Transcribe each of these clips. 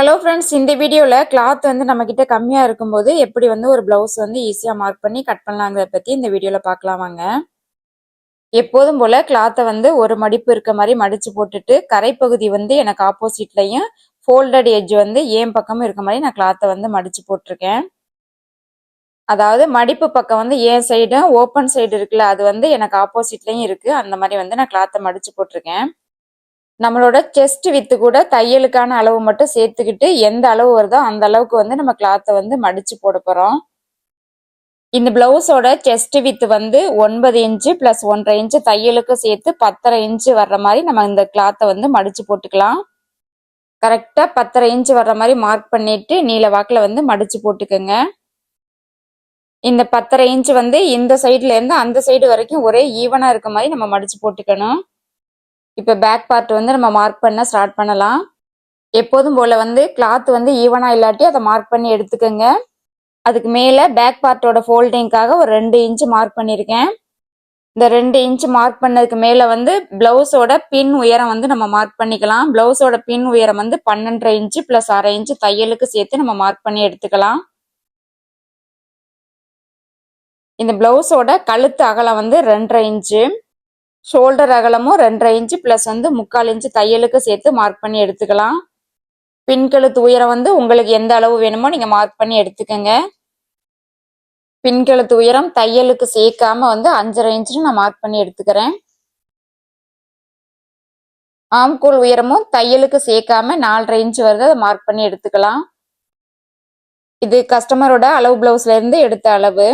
Hello friends இந்த வீடியோவில் cloth வந்து நம்மக்கிட்ட கம்மியாக இருக்கும்போது எப்படி வந்து ஒரு ப்ளவுஸ் வந்து ஈஸியாக மார்க் பண்ணி கட் பண்ணலாங்கிறத பற்றி இந்த வீடியோவில் பார்க்கலாம் வாங்க. எப்போதும் போல் கிளாத்தை வந்து ஒரு மடிப்பு இருக்க மாதிரி மடித்து போட்டுட்டு கரைப்பகுதி வந்து எனக்கு ஆப்போசிட்லையும் ஃபோல்டட் எஜ் வந்து ஏன் பக்கமும் இருக்க மாதிரி நான் கிளாத்தை வந்து மடித்து போட்டிருக்கேன். அதாவது மடிப்பு பக்கம் வந்து ஏன் சைடும் ஓப்பன் சைடு இருக்குல்ல அது வந்து எனக்கு ஆப்போசிட்லையும் இருக்குது அந்த மாதிரி வந்து நான் கிளாத்தை மடித்து போட்டிருக்கேன். நம்மளோட செஸ்ட் வித்து கூட தையலுக்கான அளவு மட்டும் சேர்த்துக்கிட்டு எந்த அளவு வருதோ அந்த அளவுக்கு வந்து நம்ம கிளாத்தை வந்து மடிச்சு போட போகிறோம் இந்த பிளவுஸோட செஸ்ட் வித்து வந்து ஒன்பது இன்ச்சு ப்ளஸ் ஒன்றரை இன்ச்சு தையலுக்கு சேர்த்து பத்தரை இன்ச்சு வர்ற மாதிரி நம்ம இந்த கிளாத்தை வந்து மடிச்சு போட்டுக்கலாம். கரெக்டாக பத்தரை இன்ச்சு வர்ற மாதிரி மார்க் பண்ணிட்டு நீல வாக்கில் வந்து மடிச்சு போட்டுக்கோங்க. இந்த பத்தரை இன்ச்சு வந்து இந்த சைட்லேருந்து அந்த சைடு வரைக்கும் ஒரே ஈவனாக இருக்க மாதிரி நம்ம மடிச்சு போட்டுக்கணும். இப்போ பேக் பார்ட் வந்து நம்ம மார்க் பண்ண ஸ்டார்ட் பண்ணலாம். எப்போதும் போல் வந்து கிளாத் வந்து ஈவனாக இல்லாட்டி அதை மார்க் பண்ணி எடுத்துக்கோங்க. அதுக்கு மேலே பேக் பார்ட்டோட ஃபோல்டிங்காக ஒரு ரெண்டு இன்ச்சு மார்க் பண்ணியிருக்கேன் இந்த ரெண்டு இன்ச்சு மார்க் பண்ணதுக்கு மேலே வந்து ப்ளவுஸோட பின் உயரம் வந்து நம்ம மார்க் பண்ணிக்கலாம். ப்ளவுஸோட பின் உயரம் வந்து பன்னெண்டரை இன்ச்சு ப்ளஸ் அரை இன்ச்சு தையலுக்கு சேர்த்து நம்ம மார்க் பண்ணி எடுத்துக்கலாம். இந்த ப்ளவுஸோட கழுத்து அகலம் வந்து ரெண்டரை இன்ச்சு ஷோல்டர் அகலமும் ரெண்டரை இன்ச்சு ப்ளஸ் வந்து முக்கால் இன்ச்சு தையலுக்கு சேர்த்து மார்க் பண்ணி எடுத்துக்கலாம். பின்கழுத்து உயரம் வந்து உங்களுக்கு எந்த அளவு வேணுமோ நீங்கள் மார்க் பண்ணி எடுத்துக்கோங்க. பின்கழுத்து உயரம் தையலுக்கு சேர்க்காம வந்து அஞ்சரை இன்ச்சுன்னு நான் மார்க் பண்ணி எடுத்துக்கிறேன். ஆம்கோல் உயரமும் தையலுக்கு சேர்க்காம நாலரை இன்ச்சு வருது அதை மார்க் பண்ணி எடுத்துக்கலாம். இது கஸ்டமரோட அளவு பிளவுஸ்ல இருந்து எடுத்த அளவு.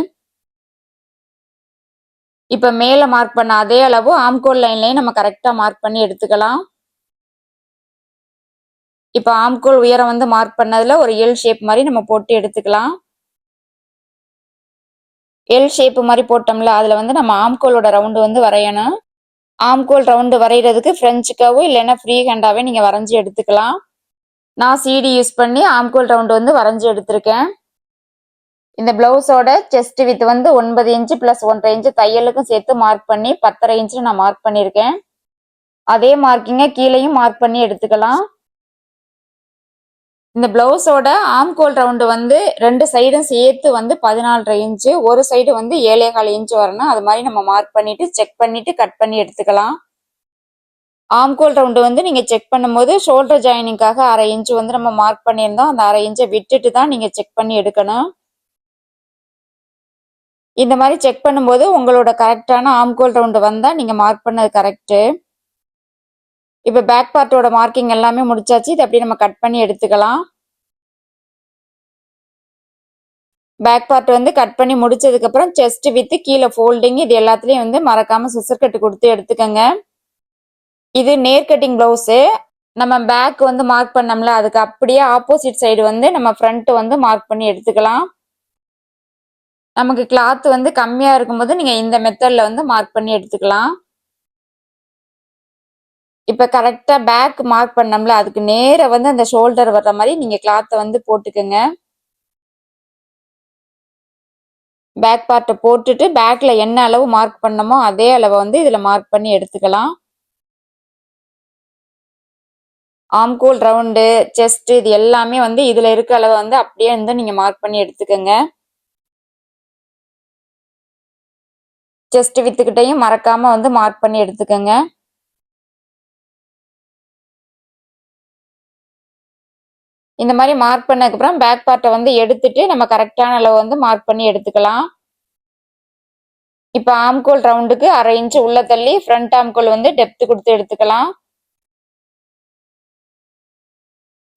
இப்போ மேலே மார்க் பண்ண அதே அளவு ஆம்கோல் லைன்லையும் நம்ம கரெக்டாக மார்க் பண்ணி எடுத்துக்கலாம். இப்போ ஆம்கோல் உயரம் வந்து மார்க் பண்ணதில் ஒரு எல் ஷேப் மாதிரி நம்ம போட்டு எடுத்துக்கலாம். எல் ஷேப் மாதிரி போட்டோம்ல அதில் வந்து நம்ம ஆம்கோலோட ரவுண்டு வந்து வரையணும். ஆம்கோல் ரவுண்டு வரைகிறதுக்கு ஃப்ரெஞ்சுக்காவோ இல்லைன்னா ஃப்ரீ ஹேண்டாகவே நீங்கள் வரைஞ்சி எடுத்துக்கலாம். நான் சிடி யூஸ் பண்ணி ஆம்கோல் ரவுண்டு வந்து வரைஞ்சி எடுத்திருக்கேன். இந்த பிளவுஸோட செஸ்ட் வித் வந்து ஒன்பது இன்ச்சு பிளஸ் ஒன்றரை இன்ச்சு தையலுக்கும் சேர்த்து மார்க் பண்ணி பத்தரை இன்ச்சு நான் மார்க் பண்ணியிருக்கேன். அதே மார்க்கிங்க கீழேயும் மார்க் பண்ணி எடுத்துக்கலாம். இந்த பிளவுஸோட ஆம்கோல் ரவுண்டு வந்து ரெண்டு சைடும் சேர்த்து வந்து பதினாலரை இன்ச்சு ஒரு சைடு வந்து ஏழே கால் இன்ச்சு வரணும். அது மாதிரி நம்ம மார்க் பண்ணிட்டு செக் பண்ணிட்டு கட் பண்ணி எடுத்துக்கலாம். ஆம்கோல் ரவுண்டு வந்து நீங்க செக் பண்ணும்போது ஷோல்டர் ஜாயினிங்காக அரை இன்ச்சு வந்து நம்ம மார்க் பண்ணியிருந்தோம். அந்த அரை இன்ச்சை விட்டுட்டு தான் நீங்க செக் பண்ணி எடுக்கணும். இந்த மாதிரி செக் பண்ணும்போது உங்களோட கரெக்டான ஆம்கோல் ரவுண்டு வந்தால் நீங்கள் மார்க் பண்ணது கரெக்டு இப்போ பேக் பார்ட்டோட மார்க்கிங் எல்லாமே முடிச்சாச்சு. இதை அப்படியே நம்ம கட் பண்ணி எடுத்துக்கலாம். பேக் பார்ட் வந்து கட் பண்ணி முடிச்சதுக்கப்புறம் செஸ்ட் வித்து கீழே ஃபோல்டிங் இது எல்லாத்துலேயும் வந்து மறக்காமல் சிசர் கட்டு கொடுத்து எடுத்துக்கோங்க. இது நேர் கட்டிங் ப்ளவுஸு நம்ம பேக் வந்து மார்க் பண்ணோம்ல அதுக்கு அப்படியே ஆப்போசிட் சைடு வந்து நம்ம ஃப்ரண்ட் வந்து மார்க் பண்ணி எடுத்துக்கலாம். நமக்கு கிளாத் வந்து கம்மியாக இருக்கும்போது நீங்கள் இந்த மெத்தடில் வந்து மார்க் பண்ணி எடுத்துக்கலாம். இப்போ கரெக்டாக பேக் மார்க் பண்ணோம்ல அதுக்கு நேராக வந்து அந்த ஷோல்டர் வர்ற மாதிரி நீங்கள் கிளாத்தை வந்து போட்டுக்கோங்க. பேக் பார்ட்டை போட்டுட்டு பேக்கில் என்ன அளவு மார்க் பண்ணமோ அதே அளவை வந்து இதில் மார்க் பண்ணி எடுத்துக்கலாம். ஆம்கோல் ரவுண்டு செஸ்ட் இது எல்லாமே வந்து இதில் இருக்க அளவை வந்து அப்படியே வந்து நீங்கள் மார்க் பண்ணி எடுத்துக்கோங்க. செஸ்ட் வித்துக்கிட்டையும் மறக்காம வந்து மார்க் பண்ணி எடுத்துக்கோங்க. இந்த மாதிரி மார்க் பண்ணதுக்கப்புறம் பேக் பார்ட்டை வந்து எடுத்துட்டு நம்ம கரெக்டான அளவு வந்து மார்க் பண்ணி எடுத்துக்கலாம். இப்போ ஆம்கோல் ரவுண்டுக்கு அரை இன்ச்சு உள்ள தள்ளி ஃப்ரண்ட் ஆம்கோல் வந்து டெப்த் கொடுத்து எடுத்துக்கலாம்.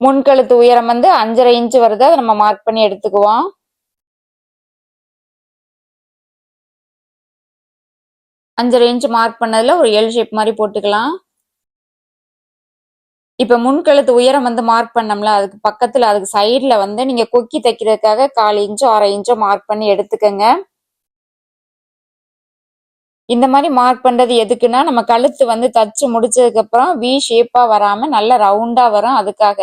முன்கழுத்து உயரம் வந்து அஞ்சரை இன்ச்சு வருது அதை நம்ம மார்க் பண்ணி எடுத்துக்குவோம். அஞ்சரை ரேஞ்ச் மார்க் பண்ணதில் ஒரு எல் ஷேப் மாதிரி போட்டுக்கலாம். இப்போ முன்கழுத்து உயரம் வந்து மார்க் பண்ணோம்ல அதுக்கு பக்கத்தில் அதுக்கு சைடில் வந்து நீங்கள் கொக்கி தைக்கிறதுக்காக கால் இன்ச்சோ அரை இன்ச்சோ மார்க் பண்ணி எடுத்துக்கோங்க. இந்த மாதிரி மார்க் பண்ணுறது எதுக்குன்னா நம்ம கழுத்து வந்து தச்சு முடிச்சதுக்கப்புறம் வி ஷேப்பாக வராமல் நல்ல ரவுண்டாக வரும் அதுக்காக.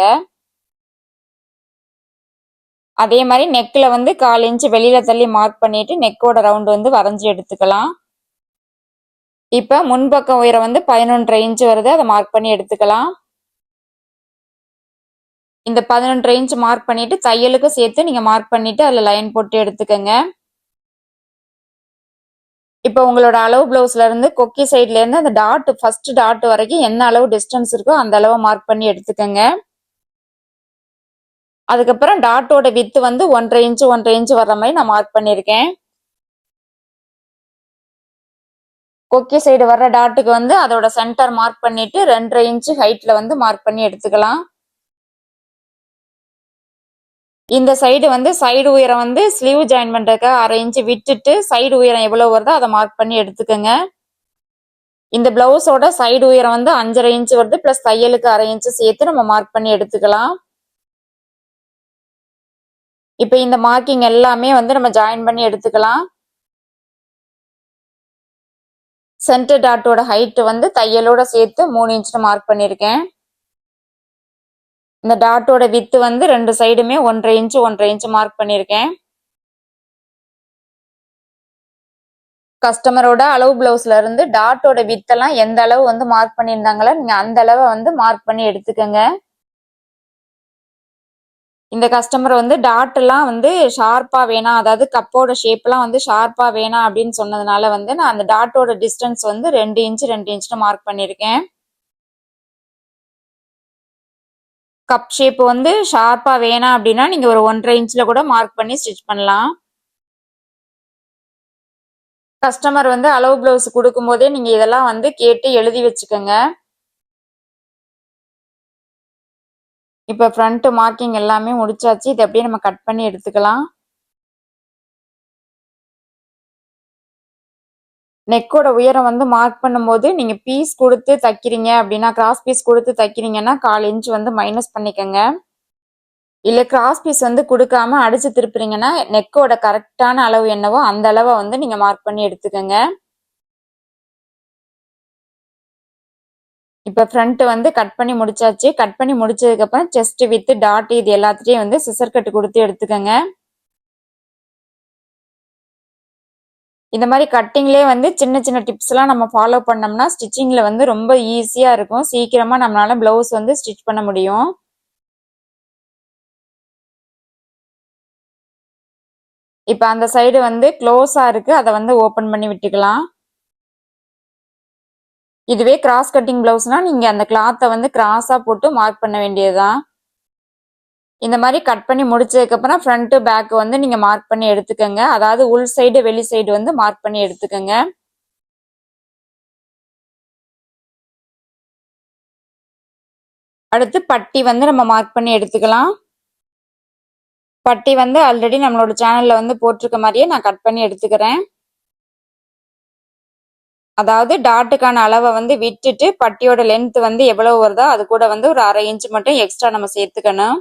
அதே மாதிரி நெக்கில் வந்து கால் இன்ச்சு வெளியில் தள்ளி மார்க் பண்ணிட்டு நெக்கோட ரவுண்டு வந்து வரைஞ்சி எடுத்துக்கலாம். இப்போ முன்பக்கம் உயரம் வந்து பதினொன்றரை இன்ச்சு வருது. அதை மார்க் பண்ணி எடுத்துக்கலாம். இந்த பதினொன்றரை இன்ச் மார்க் பண்ணிட்டு தையலுக்கும் சேர்த்து நீங்க மார்க் பண்ணிட்டு அதில் லைன் போட்டு எடுத்துக்கோங்க. இப்போ உங்களோட அளவு பிளவுஸ்ல இருந்து கொக்கி சைட்ல இருந்து அந்த டாட் ஃபர்ஸ்ட் டாட் வரைக்கும் என்ன அளவு டிஸ்டன்ஸ் இருக்கோ அந்த அளவை மார்க் பண்ணி எடுத்துக்கோங்க. அதுக்கப்புறம் டாட்டோட வித்து வந்து ஒன்றரை இன்ச்சு ஒன்றரை இன்ச்சு வர்ற மாதிரி நான் மார்க் பண்ணியிருக்கேன். கொக்கி சைடு வர்ற டாட்டுக்கு வந்து அதோட சென்டர் மார்க் பண்ணிட்டு ரெண்டரை இன்ச்சு ஹைட்ல வந்து மார்க் பண்ணி எடுத்துக்கலாம். இந்த சைடு வந்து சைடு உயரம் வந்து ஸ்லீவ் ஜாயின் பண்றதுக்கு அரை இன்ச்சு விட்டுட்டு சைடு உயரம் எவ்வளவு வருதோ அதை மார்க் பண்ணி எடுத்துக்கோங்க. இந்த பிளவுஸோட சைடு உயரம் வந்து அஞ்சரை இன்ச்சு வருது பிளஸ் தையலுக்கு அரை இன்ச்சு சேர்த்து நம்ம மார்க் பண்ணி எடுத்துக்கலாம். இப்போ இந்த மார்க்கிங் எல்லாமே வந்து நம்ம ஜாயின் பண்ணி எடுத்துக்கலாம். சென்டர் டாட்டோட ஹைட் வந்து தையலோட சேர்த்து மூணு இன்ச்சில் மார்க் பண்ணியிருக்கேன் இந்த டாட்டோட வித்து வந்து ரெண்டு சைடுமே ஒன்றரை இன்ச்சு ஒன்றரை இன்ச் மார்க் பண்ணியிருக்கேன் கஸ்டமரோட அளவு பிளவுஸ்ல இருந்து டாட்டோட வித்தெல்லாம் எந்த அளவு வந்து மார்க் பண்ணியிருந்தாங்களோ நீங்க அந்த அளவை வந்து மார்க் பண்ணி எடுத்துக்கோங்க. இந்த கஸ்டமர் வந்து டாட்டெல்லாம் வந்து ஷார்ப்பாக வேணாம் அதாவது கப்போட ஷேப்லாம் வந்து ஷார்ப்பாக வேணாம் அப்படின்னு சொன்னதுனால வந்து நான் அந்த டாட்டோட டிஸ்டன்ஸ் வந்து ரெண்டு இன்ச் ரெண்டு இன்ச்னு மார்க் பண்ணியிருக்கேன். கப் ஷேப் வந்து ஷார்ப்பாக வேணாம் அப்படின்னா நீங்கள் ஒரு ஒன்றரை இன்ச்சில் கூட மார்க் பண்ணி ஸ்டிச் பண்ணலாம். கஸ்டமர் வந்து அளவு ப்ளவுஸ் கொடுக்கும்போதே நீங்கள் இதெல்லாம் வந்து கேட்டு எழுதி வச்சுக்கோங்க. இப்போ ஃப்ரண்ட்டு மார்க்கிங் எல்லாமே முடிச்சாச்சு. இதை அப்படியே நம்ம கட் பண்ணி எடுத்துக்கலாம். நெக்கோட உயரம் வந்து மார்க் பண்ணும்போது நீங்கள் பீஸ் கொடுத்து தைக்கிறீங்க அப்படின்னா கிராஸ் பீஸ் கொடுத்து தைக்கிறீங்கன்னா கால் இன்ச் வந்து மைனஸ் பண்ணிக்கோங்க. இல்லை கிராஸ் பீஸ் வந்து கொடுக்காம அடிச்சு திருப்புறீங்கன்னா நெக்கோட கரெக்டான அளவு என்னவோ அந்த அளவை வந்து நீங்கள் மார்க் பண்ணி எடுத்துக்கோங்க. இப்போ ஃப்ரண்ட் வந்து கட் பண்ணி முடிச்சாச்சு. கட் பண்ணி முடிச்சதுக்கப்புறம் செஸ்ட் வித்து டாட் இது எல்லாத்துலேயும் வந்து சிசர் கட்டு கொடுத்து எடுத்துக்கோங்க. இந்த மாதிரி கட்டிங்லேயே வந்து சின்ன சின்ன டிப்ஸ்லாம் நம்ம ஃபாலோ பண்ணோம்னா ஸ்டிச்சிங்கில் வந்து ரொம்ப ஈஸியாக இருக்கும். சீக்கிரமாக நம்மளால ப்ளவுஸ் வந்து ஸ்டிச் பண்ண முடியும். இப்போ அந்த சைடு வந்து க்ளோஸாக இருக்குது அதை வந்து ஓப்பன் பண்ணி விட்டுக்கலாம். இதுவே கிராஸ் கட்டிங் பிளவுஸ்னா நீங்க அந்த கிளாத்தை வந்து கிராஸா போட்டு மார்க் பண்ண வேண்டியதுதான். இந்த மாதிரி கட் பண்ணி முடிச்சதுக்கப்புறம் ஃப்ரண்ட்டு பேக்கு பேக் வந்து நீங்கள் மார்க் பண்ணி எடுத்துக்கோங்க. அதாவது உள் சைடு வெளி சைடு வந்து மார்க் பண்ணி எடுத்துக்கோங்க. அடுத்து பட்டி வந்து நம்ம மார்க் பண்ணி எடுத்துக்கலாம். பட்டி வந்து ஆல்ரெடி நம்மளோட சேனலில் வந்து போட்டிருக்க மாதிரியே நான் கட் பண்ணி எடுத்துக்கிறேன். அதாவது டாட்டுக்கான அளவை வந்து விட்டுட்டு பட்டியோட லென்த் வந்து எவ்வளவு வருதோ அது கூட வந்து ஒரு அரை இன்ச் மட்டும் எக்ஸ்ட்ரா நம்ம சேர்த்துக்கணும்.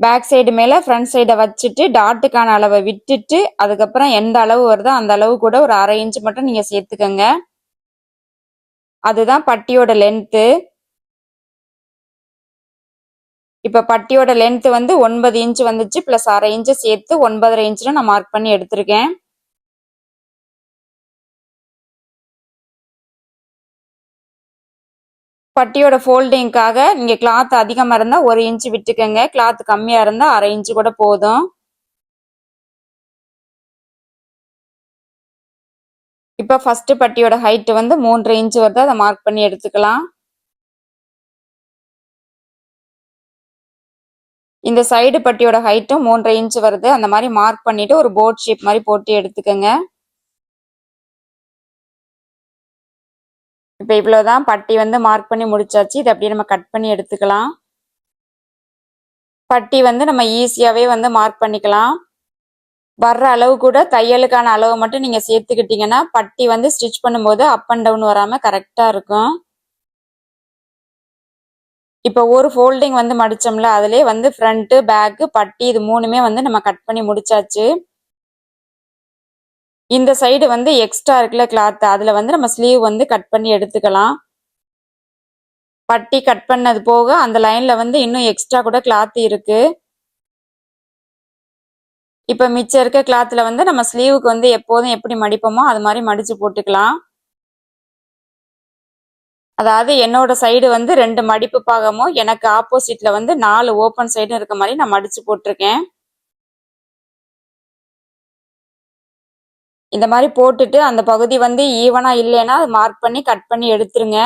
பேக் சைடு மேல ஃப்ரண்ட் சைடை வச்சுட்டு டாட்டுக்கான அளவை விட்டுட்டு அதுக்கப்புறம் எந்த அளவு வருதோ அந்த அளவு கூட ஒரு அரை இன்ச் மட்டும் நீங்க சேர்த்துக்கோங்க. அதுதான் பட்டியோட லென்த்து இப்ப பட்டியோட லென்த் வந்து ஒன்பது இன்ச் வந்துச்சு பிளஸ் அரை இன்ச்சு சேர்த்து ஒன்பதரை இன்ச்சுன்னு நான் மார்க் பண்ணி எடுத்திருக்கேன். பட்டியோட ஃபோல்டிங்க்காக நீங்கள் கிளாத் அதிகமாக இருந்தால் ஒரு இன்ச்சு விட்டுக்கோங்க. கிளாத் கம்மியாக இருந்தால் அரை இன்ச்சு கூட போதும். இப்போ ஃபஸ்ட்டு பட்டியோட ஹைட்டு வந்து மூன்று இன்ச்சு வருது. அதை மார்க் பண்ணி எடுத்துக்கலாம். இந்த சைடு பட்டியோட ஹைட்டும் மூன்றரை இன்ச் வருது. அந்த மாதிரி மார்க் பண்ணிட்டு ஒரு போட் ஷேப் மாதிரி போட்டு எடுத்துக்கோங்க. இப்போ இவ்வளோதான் பட்டி வந்து மார்க் பண்ணி முடிச்சாச்சு. இதை அப்படியே நம்ம கட் பண்ணி எடுத்துக்கலாம். பட்டி வந்து நம்ம ஈஸியாகவே வந்து மார்க் பண்ணிக்கலாம். வர்ற அளவு கூட தையலுக்கான அளவு மட்டும் நீங்கள் சேர்த்துக்கிட்டீங்கன்னா பட்டி வந்து ஸ்டிச் பண்ணும்போது அப் அண்ட் டவுன் வராமல் கரெக்டாக இருக்கும். இப்போ ஒரு ஃபோல்டிங் வந்து மடித்தோம்ல அதிலே வந்து ஃப்ரண்ட்டு பேக்கு பட்டி இது மூணுமே வந்து நம்ம கட் பண்ணி முடிச்சாச்சு. இந்த சைடு வந்து எக்ஸ்ட்ரா இருக்குல்ல கிளாத் அதில் வந்து நம்ம ஸ்லீவ் வந்து கட் பண்ணி எடுத்துக்கலாம். பட்டி கட் பண்ணது போக அந்த லைனில் வந்து இன்னும் எக்ஸ்ட்ரா கூட கிளாத் இருக்குது இப்போ மிச்சம் இருக்க கிளாத்தில் வந்து நம்ம ஸ்லீவுக்கு வந்து எப்போதும் எப்படி மடிப்போமோ அது மாதிரி மடித்து போட்டுக்கலாம். அதாவது என்னோட சைடு வந்து ரெண்டு மடிப்பு பாகமும் எனக்கு ஆப்போசிட்டில் வந்து நாலு ஓப்பன் சைடும் இருக்க மாதிரி நான் மடித்து போட்டிருக்கேன். இந்த மாதிரி போட்டுட்டு அந்த பகுதி வந்து ஈவனா இல்லைன்னா மார்க் பண்ணி கட் பண்ணி எடுத்துருங்க.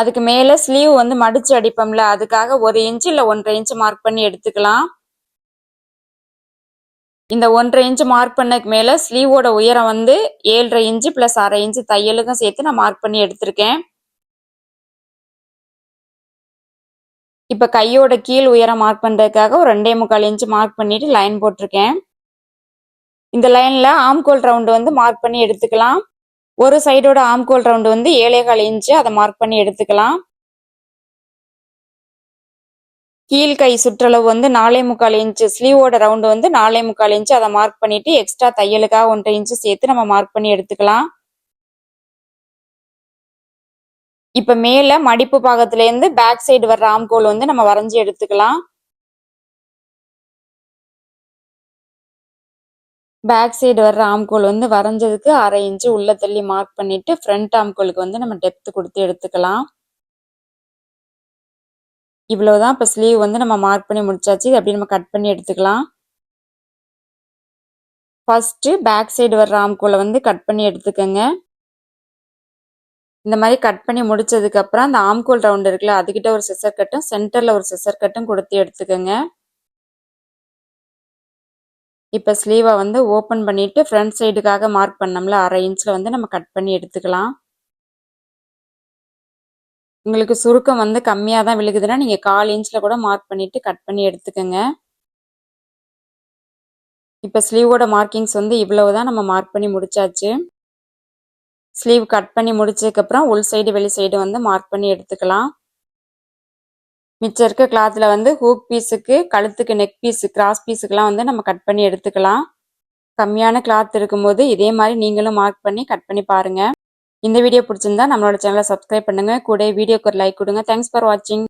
அதுக்கு மேல ஸ்லீவ் வந்து மடிச்சு அடிப்போம்ல அதுக்காக ஒரு இன்ச்சு இல்லை ஒன்றரை இன்ச்சு மார்க் பண்ணி எடுத்துக்கலாம். இந்த ஒன்றரை இன்ச்சு மார்க் பண்ணதுக்கு மேல ஸ்லீவோட உயரம் வந்து ஏழரை இன்ச்சு பிளஸ் அரை இன்ச்சு தையலுக்கும் சேர்த்து நான் மார்க் பண்ணி எடுத்திருக்கேன். இப்ப கையோட கீழ் உயரம் மார்க் பண்றதுக்காக ஒரு ரெண்டே முக்கால் இன்ச் மார்க் பண்ணிட்டு லைன் போட்டிருக்கேன். இந்த லைன்ல ஆம்கோல் ரவுண்டு வந்து மார்க் பண்ணி எடுத்துக்கலாம். ஒரு சைடோட ஆம்கோல் ரவுண்டு வந்து ஏழேகால் இன்ச்சு அதை மார்க் பண்ணி எடுத்துக்கலாம். கீழ் கை சுற்றளவு வந்து நாலே முக்கால் இன்ச்சு ஸ்லீவோட ரவுண்டு வந்து நாலே முக்கால் இன்ச்சு அதை மார்க் பண்ணிட்டு எக்ஸ்ட்ரா தையலுக்காக ஒன்றரை இன்ச்சு சேர்த்து நம்ம மார்க் பண்ணி எடுத்துக்கலாம். இப்ப மேல மடிப்பு பாகத்துல இருந்து பேக் சைடு வர்ற ஆம்கோல் வந்து நம்ம வரைஞ்சி எடுத்துக்கலாம். பேக் சைடு வர்ற ஆம்கோல் வந்து வரைஞ்சதுக்கு அரை இன்ச்சு உள்ள தள்ளி மார்க் பண்ணிட்டு ஃப்ரண்ட் ஆம்கோலுக்கு வந்து நம்ம டெப்த் கொடுத்து எடுத்துக்கலாம். இவ்வளவுதான். இப்போ ஸ்லீவ் வந்து நம்ம மார்க் பண்ணி முடிச்சாச்சு. இது அப்படி நம்ம கட் பண்ணி எடுத்துக்கலாம். ஃபர்ஸ்ட் பேக் சைடு வர்ற ஆம்கோலை வந்து கட் பண்ணி எடுத்துக்கோங்க. இந்த மாதிரி கட் பண்ணி முடிச்சதுக்கு அப்புறம் அந்த ஆம்கோல் ரவுண்ட் இருக்குல்ல அதுகிட்ட ஒரு சிசர் கட்டும் சென்டர்ல ஒரு சிசர் கட்டும் கொடுத்து எடுத்துக்கோங்க. இப்போ ஸ்லீவை வந்து ஓப்பன் பண்ணிட்டு ஃப்ரண்ட் சைடுக்காக மார்க் பண்ணோம்ல அரை இன்ச்சில் வந்து நம்ம கட் பண்ணி எடுத்துக்கலாம். உங்களுக்கு சுருக்கம் வந்து கம்மியாக தான் விழுகுதுன்னா நீங்கள் கால் இன்ச்சில் கூட மார்க் பண்ணிட்டு கட் பண்ணி எடுத்துக்கோங்க. இப்போ ஸ்லீவோட மார்க்கிங்ஸ் வந்து இவ்வளவு தான் நம்ம மார்க் பண்ணி முடிச்சாச்சு. ஸ்லீவ் கட் பண்ணி முடிச்சதுக்கப்புறம் உள் சைடு வெளி சைடு வந்து மார்க் பண்ணி எடுத்துக்கலாம். மிச்சம் இருக்க கிளாத்தில் வந்து ஹூக் பீஸுக்கு கழுத்துக்கு நெக் பீஸு கிராஸ் பீஸுக்கெலாம் வந்து நம்ம கட் பண்ணி எடுத்துக்கலாம். கம்மியான கிளாத் இருக்கும்போது இதே மாதிரி நீங்களும் மார்க் பண்ணி கட் பண்ணி பாருங்க. இந்த வீடியோ பிடிச்சிருந்தா நம்மளோட சேனலை சப்ஸ்கிரைப் பண்ணுங்க. கூட வீடியோக்கு ஒரு லைக் கொடுங்க. தேங்க்ஸ் ஃபார் வாட்சிங்